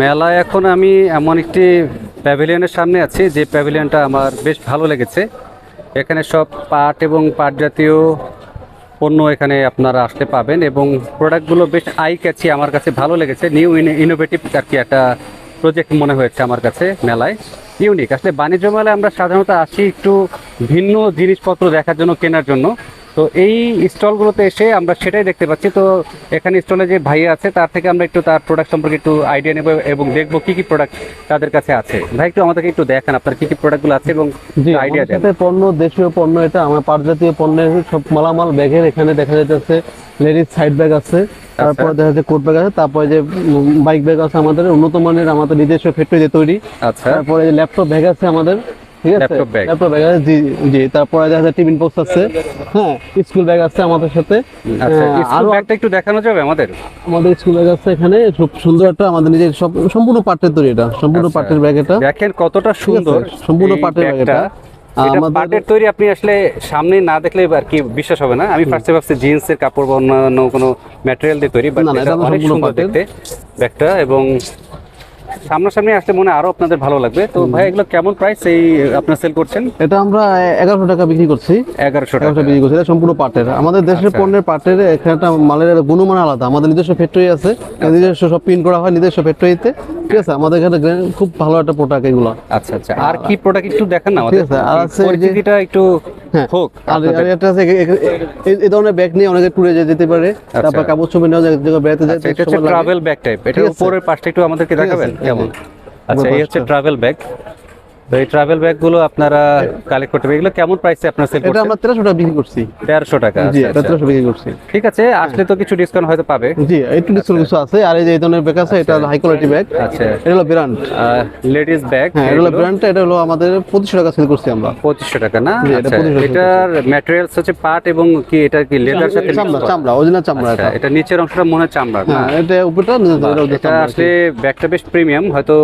মেলায় এখন আমি এমন একটি প্যাভিলিয়নের সামনে আছি, যে প্যাভিলিয়নটা আমার বেশ ভালো লেগেছে। এখানে সব পাট এবং পাট জাতীয় পণ্য এখানে আপনারা আসতে পাবেন এবং প্রোডাক্টগুলো বেশ আই ক্যাচি আমার কাছে ভালো লেগেছে। নিউ ইনোভেটিভ আর কি একটা প্রজেক্ট মনে হয়েছে আমার কাছে মেলায়। ইউনিক আসলে বাণিজ্য মেলায় আমরা সাধারণত আসি একটু ভিন্ন জিনিসপত্র দেখার জন্য, কেনার জন্য। তো এই স্টলগুলোতে এসে আমরা সেটাই দেখতে পাচ্ছি। তো এখানে স্টলে যে ভাইয়া আছে তার থেকে আমরা একটু তার প্রোডাক্ট সম্পর্কে একটু আইডিয়া নেব এবং দেখব কি কি প্রোডাক্ট তাদের কাছে আছে। ভাই একটু আমাদেরকে একটু দেখান আপনার কি কি প্রোডাক্টগুলো আছে এবং আইডিয়া দেন। পণ্য দেশীয় পণ্য এটা আমার পাট জাতীয় পণ্যের সব মালামাল ব্যাগের এখানে দেখা যাচ্ছে লেডিস সাইড ব্যাগ আছে তারপরে দেখা যাচ্ছে কোট ব্যাগ আছে তারপরে যে বাইক ব্যাগ আছে আমাদের উন্নত মানের আমাদের নিজস্ব ফ্যাক্টরিতে তৈরি। আচ্ছা। তারপরে ল্যাপটপ ব্যাগ আছে আমাদের ঠিক আছে ল্যাপটপ ব্যাগ আছে জি জি তারপরে দেখা যাচ্ছে টিফিন বক্স আছে হ্যাঁ স্কুল ব্যাগ আছে আমাদের সাথে আচ্ছা স্কুল ব্যাগটা একটু দেখানো যাবে আমাদের আমাদের স্কুল ব্যাগ আছে এখানে খুব সুন্দর একটা আমাদের নিজের সব সম্পূর্ণ পাটের তৈরি এটা সম্পূর্ণ আচ্ছা। পাটের ব্যাগ এটা দেখেন কতটা সুন্দর সম্পূর্ণ পাটের ব্যাগ। এটা। পাটের তৈরি আপনি আসলে সামনে না দেখলে আর কি বিশ্বাস হবে না আমি ফার্স্টে ভাবছি জিন্সের কাপড় বা অন্যান্য কোনো ম্যাটেরিয়াল দিয়ে তৈরি বাট এটা অনেক সুন্দর। দেখতে ব্যাগটা এবং সামনাসামনি আসলে মনে আরও আপনাদের ভালো লাগবে। তো ভাই এগুলো কেমন প্রাইস এই আপনার সেল করছেন? এটা আমরা এগারোশো টাকা বিক্রি করছি। এগারোশো টাকা। বিক্রি করছি। এটা সম্পূর্ণ পাটের। আমাদের দেশের আচ্ছা। পণ্যের পাটের এখানে একটা মালের গুণমান আলাদা। আমাদের নিজস্ব ফ্যাক্টরি আছে। নিজস্ব সব প্রিন্ট করা হয় নিজস্ব ফ্যাক্টরিতে ঠিক আছে? আমাদের এখানে খুব ভালো একটা প্রোডাক্ট এগুলো। আচ্ছা আচ্ছা। আর কি প্রোডাক্ট একটু দেখান না আমাদের। ঠিক আছে, আর আছে একটু হ্যাঁ। হোক আর একটা আছে এই- ধরনের ব্যাগ নিয়ে অনেকে ট্যুরে যেতে পারে। তারপর কাপড় ছবি নিয়ে জায়গায় বেড়াতে যায় আচ্ছা এটা হচ্ছে ট্রাভেল ব্যাগ টাইপ এটা ঠিক উপরের পাশটা একটু আমাদেরকে দেখাবেন কেমন? আচ্ছা এই হচ্ছে ট্রাভেল ব্যাগ তো এই ট্রাভেল ব্যাগগুলো আপনারা কালেক্ট করতে এগুলো কেমন প্রাইসে আপনারা সেল এটা আমরা তেরোশো টাকা বিক্রি করছি। তেরোশো টাকা জি আচ্ছা, এটা আচ্ছা। তেরোশো বিক্রি করছি। ঠিক আছে আসলে তো কিছু ডিসকাউন্ট হয়তো পাবে। জি একটু ডিসকাউন্ট কিছু আছে। আর এই যে এই ধরনের ব্যাগ আছে এটা হাই কোয়ালিটি ব্যাগ আচ্ছা। এটা হলো ব্র্যান্ড লেডিস ব্যাগ হ্যাঁ এটা হলো ব্র্যান্ডটা এটা হলো আমাদের পঁচিশশো টাকা সেল করছি আমরা। পঁচিশশো টাকা না? আচ্ছা, এটার ম্যাটেরিয়ালস হচ্ছে পাট এবং কি এটা কি লেদার সাথে চামড়া চামড়া অরিজিনাল চামড়া আচ্ছা, এটা। এটা নিচের অংশটা মনে হয় চামড়া না? হ্যাঁ এটা উপরটা এটা আসলে ব্যাগটা বেশ প্রিমিয়াম হয়তো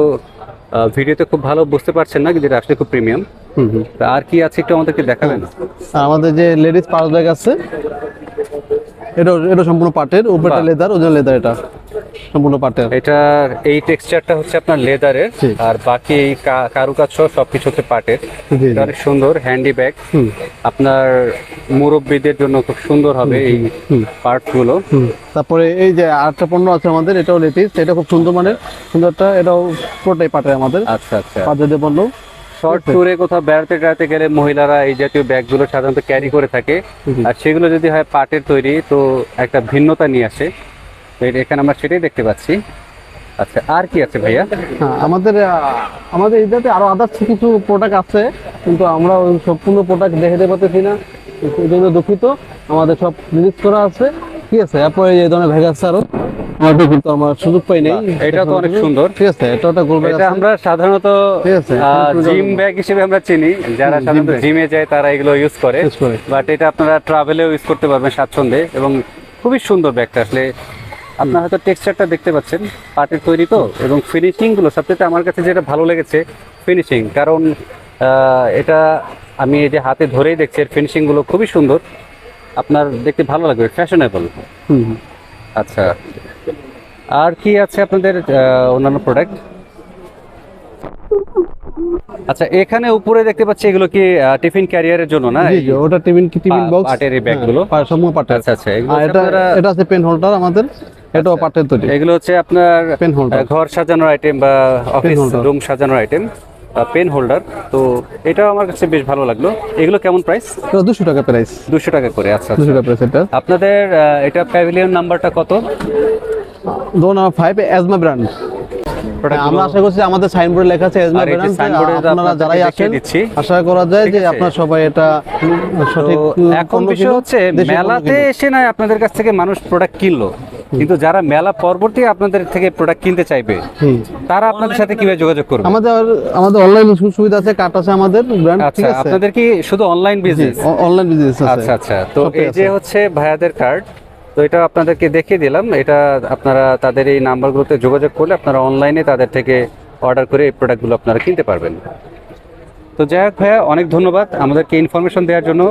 ভিডিওতে খুব ভালো বুঝতে পারছেন না যেটা আসলে খুব প্রিমিয়াম আর কি আছে একটু আমাদেরকে দেখাবেন? আমাদের যে লেডিস পার্স ব্যাগ আছে এটা এটা সম্পূর্ণ পাটের উপরটা লেদার ওজন লেদার এটা। সম্পূর্ণ পাটের এটার এই টেক্সচারটা হচ্ছে আপনার লেদারের। আর বাকি এই কারুকাজ সহ সবকিছু হচ্ছে পাটের। এটা অনেক সুন্দর হ্যান্ডি ব্যাগ আপনার মুরব্বীদের জন্য খুব সুন্দর হবে এই পার্টসগুলো তারপরে এই যে আরেকটা পণ্য আছে আমাদের এটাও লেটিস এটা খুব সুন্দর মানের সুন্দরটা এটাও পুরোটাই পাটের আমাদের। আচ্ছা আচ্ছা। জাতীয় পণ্য। শর্ট ট্যুরে কোথাও বেড়াতে বেড়াতে গেলে মহিলারা এই জাতীয় ব্যাগগুলো সাধারণত ক্যারি করে থাকে। আর সেগুলো যদি হয় পাটের তৈরি তো একটা ভিন্নতা নিয়ে আসে। এখানে আমরা সেটাই দেখতে পাচ্ছি। আচ্ছা আর কি আছে ভাইয়া? হ্যাঁ আমাদের আমাদের এটাতে আরও আদার্স কিছু প্রোডাক্ট আছে কিন্তু আমরা সম্পূর্ণ প্রোডাক্ট দেখাতে পারতেছি না। এই জন্য দুঃখিত। আমাদের সব রিলিজ করা আছে। ঠিক আছে? এরপরে এই ধরনের আমাদের কিন্তু আমার সুযোগ পাই নাই। এটা তো অনেক সুন্দর। ঠিক আছে এটা একটা গোল এটা আমরা সাধারণত ঠিক আছে, জিম ব্যাগ হিসেবে আমরা চিনি। যারা সাধারণত। জিমে যায় তারা এগুলো ইউজ করে। করে। বাট এটা আপনারা ট্রাভেলেও ইউজ করতে পারবেন স্বাচ্ছন্দ্যে। এবং খুবই সুন্দর ব্যাগটা আসলে আপনার হয়তো টেক্সচারটা দেখতে পাচ্ছেন পাটের তৈরি তো এবং ফিনিশিংগুলো সবচেয়ে আমার কাছে যেটা ভালো লেগেছে ফিনিশিং। কারণ এটা আমি এই যে হাতে ধরেই দেখছি এর ফিনিশিংগুলো খুবই সুন্দর। আপনার দেখতে ভালো লাগবে ফ্যাশনেবল হুম। আচ্ছা। আর কি আছে আপনাদের অন্যান্য প্রোডাক্ট আচ্ছা এখানে উপরে দেখতে পাচ্ছি এগুলো কি টিফিন ক্যারিয়ারের জন্য না? জি ওটা টিফিন টিফিন বক্স পাটের এই ব্যাগগুলো? সম্পূর্ণ পাটের। আচ্ছা আচ্ছা এটা এটা আছে পেন হোল্ডার আমাদের। এটাও পাটের তৈরি। এগুলো হচ্ছে আপনার holder। আহ, ঘর সাজানোর আইটেম বা অফিস রুম সাজানোর আইটেম পেন হোল্ডার তো এটাও আমার কাছে বেশ ভালো লাগল। এগুলো কেমন প্রাইস দুশো টাকা প্রাইস দুশো টাকা করে আচ্ছা আচ্ছা। দুশো টাকা প্রাইস এটা। আপনাদের এটা প্যাভিলিয়ন নাম্বারটা কত? দো নাম্বার ফাইভ এজমা ব্র্যান্ড আমরা আশা করছি আমাদের সাইনবোর্ডে লেখা আছে এজমা ব্র্যান্ড আপনারা যারাই দিচ্ছি। আশা করা যায় যে? আপনারা সবাই এটা সঠিক এখন বিষয় হচ্ছে মেলাতে এসে নয় আপনাদের কাছ থেকে মানুষ প্রোডাক্ট কিনলো। কিন্তু যারা মেলা পরবর্তী আপনাদের থেকে প্রোডাক্ট কিনতে চাইবে তারা আপনাদের সাথে কীভাবে যোগাযোগ করবে? আমাদের আমাদের অনলাইন সুবিধা আছে কার্ড আছে আমাদের ব্র্যান্ড ঠিক আচ্ছা আছে? আপনাদের কি শুধু অনলাইন বিজনেস অনলাইন বিজনেস আছে। আচ্ছা আচ্ছা তো এই যে। হচ্ছে ভাইয়াদের কার্ড তো এটা আপনাদেরকে দেখিয়ে দিলাম। এটা আপনারা তাদের এই নাম্বারগুলোতে যোগাযোগ করলে আপনারা অনলাইনে তাদের থেকে অর্ডার করে এই প্রোডাক্টগুলো আপনারা কিনতে পারবেন। তো যাই হোক ভাইয়া অনেক ধন্যবাদ আমাদেরকে ইনফরমেশন দেওয়ার জন্য।